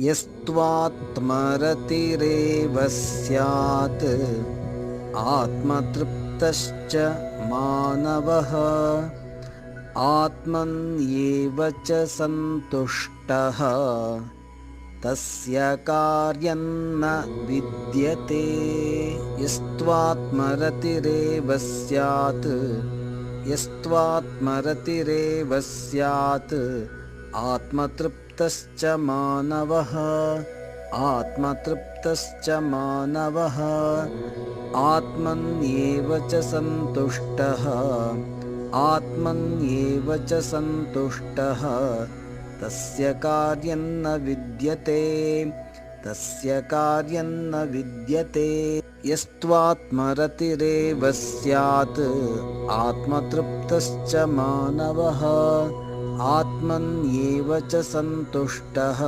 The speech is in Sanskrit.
यस्त्वात्मरतिरेव स्यात्। आत्मतृप्तश्च मानवः। आत्मन्येव च सन्तुष्टः। तस्य कार्यं न विद्यते। यस्त्वात्मरतिरेव स्यात्। यस्त्वात्मरतिरेव स्यात् आत्मतृप्तश्च मानवः। आत्मतृप्तश्च मानवः। आत्मन्येव च सन्तुष्टः। आत्मन्येव च सन्तुष्टः। तस्य कार्यं न विद्यते। तस्य कार्यं न विद्यते। यस्त्वात्मरतिरेव स्यात्। आत्मतृप्तश्च मानवः आत्मन्येव च सन्तुष्टः